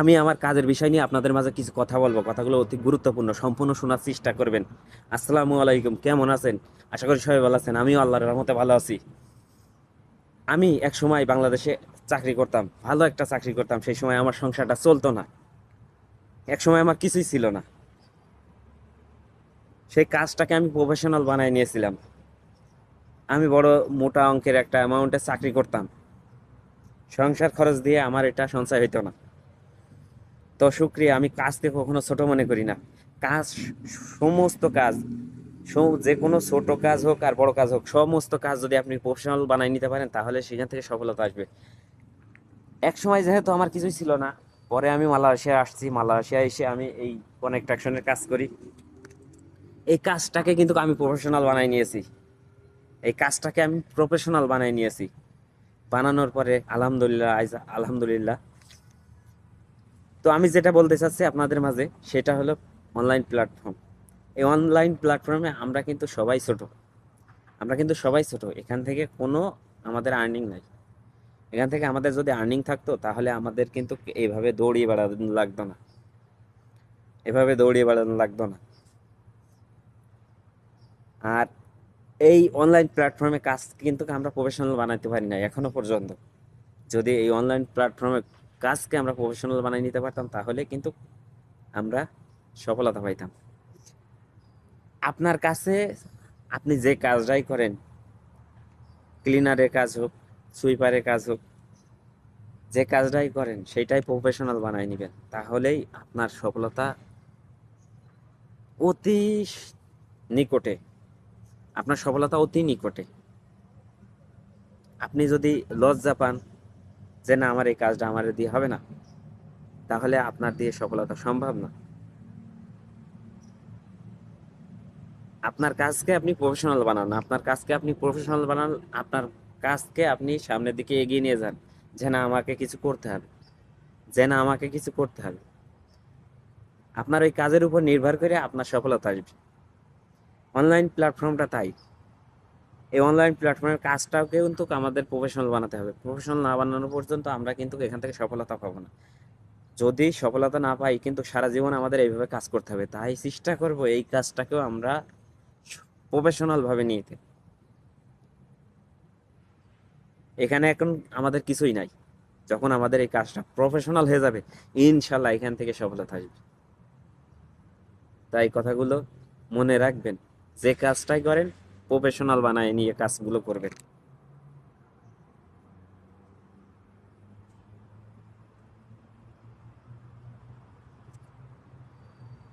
আমি আমার কাজের বিষয় নিয়ে আপনাদের মাঝে কিছু কথা বলব। কথাগুলো অতি গুরুত্বপূর্ণ, সম্পূর্ণ শোনার চেষ্টা করবেন। আসসালামু আলাইকুম, কেমন আছেন? আশা করি সবাই ভালো আছেন। আমিও আল্লাহর রহমতে ভালো আছি। আমি এক সময় বাংলাদেশে চাকরি করতাম, ভালো একটা চাকরি করতাম, সেই সময় আমার সংসারটা চলতো না। এক সময় আমার কিছুই ছিল না। সেই কাজটাকে আমি প্রফেশনাল বানায় নিয়েছিলাম। আমি বড় মোটা অঙ্কের একটা অ্যামাউন্টে চাকরি করতাম। সংসার খরচ দিয়ে আমার এটা সঞ্চয় হইতো না। তো শুক্রিয়া আমি কাজকে কখনো ছোট মনে করি না। কাজ সমস্ত কাজ যে কোনো ছোট কাজ হোক আর বড় কাজ হোক, সমস্ত কাজ যদি আপনি প্রফেশনাল বানাই নিতে পারেন, তাহলে সেখান থেকে সফলতা আসবে। এক সময় যেহেতু আমার কিছুই ছিল না, পরে আমি মালয়েশিয়া আসছি, মালয়েশিয়া এসে আমি এই কনেকট্রাকশনের কাজ করি। এই কাজটাকে কিন্তু আমি প্রফেশনাল বানাই নিয়েছি। এই কাজটাকে আমি প্রফেশনাল বানাই নিয়েছি। বানানোর পরে আলহামদুলিল্লাহ আলহামদুলিল্লাহ তো আমি যেটা বলতে চাচ্ছি আপনাদের মাঝে, সেটা হলো অনলাইন প্ল্যাটফর্ম এই অনলাইন প্ল্যাটফর্মে আমরা কিন্তু সবাই ছোট। আমরা কিন্তু সবাই ছোট। এখান থেকে কোনো আমাদের আর্নিং নাই। এখান থেকে আমাদের যদি আর্নিং থাকতো, তাহলে আমাদের কিন্তু এইভাবে দৌড়িয়ে বেড়ানো লাগতো না। এভাবে দৌড়িয়ে বেড়ানো লাগতো না। আর এই অনলাইন প্ল্যাটফর্মে কাজ কিন্তু আমরা প্রফেশনাল বানাইতে পারি না এখনও পর্যন্ত। যদি এই অনলাইন প্ল্যাটফর্মে কাজকে আমরা প্রফেশনাল বানিয়ে নিতে পারতাম, তাহলে কিন্তু আমরা সফলতা পাইতাম। আপনার কাছে আপনি যে কাজটাই করেন ক্লিনারের কাজ হোক সুইপারের কাজ হোক, যে কাজটাই করেন, সেটাই প্রফেশনাল বানাই নেবেন, তাহলেই আপনার সফলতা অতি নিকটে, আপনার সফলতা অতি নিকটে। আপনি যদি লজ্জা পান যে না, আমার এই কাজটা আমার দিয়ে হবে না, তাহলে আপনার দিয়ে সফলতা সম্ভব না। আপনার কাজকে আপনি প্রফেশনাল বানান, আপনার কাজকে আপনি প্রফেশনাল বানান, আপনার কাজকে আপনি সামনের দিকে এগিয়ে নিয়ে যান, যে না, আমাকে কিছু করতে হবে, যে না, আমাকে কিছু করতে হবে। আপনার ওই কাজের উপর নির্ভর করে আপনার সফলতা আসবে। অনলাইন প্ল্যাটফর্মটা তাই। এই অনলাইন প্ল্যাটফর্মের কাজটাও কিন্তু আমাদের প্রফেশনাল বানাতে হবে। প্রফেশনাল না বানানো পর্যন্ত আমরা কিন্তু এখান থেকে সফলতা পাবো না। যদি সফলতা না পাই কিন্তু সারা জীবন আমাদের এইভাবে কাজ করতে হবে। তাই চেষ্টা করব এই কাজটাকেও আমরা প্রফেশনাল ভাবে নিতে। এখানে এখন আমাদের কিছুই নাই। যখন আমাদের এই কাজটা প্রফেশনাল হয়ে যাবে ইনশাল্লাহ এখান থেকে সফলতা আসবে। তাই কথাগুলো মনে রাখবেন। যে কাজটাই করেন প্রফেশনাল বানায় নিয়ে কাজগুলো করবেন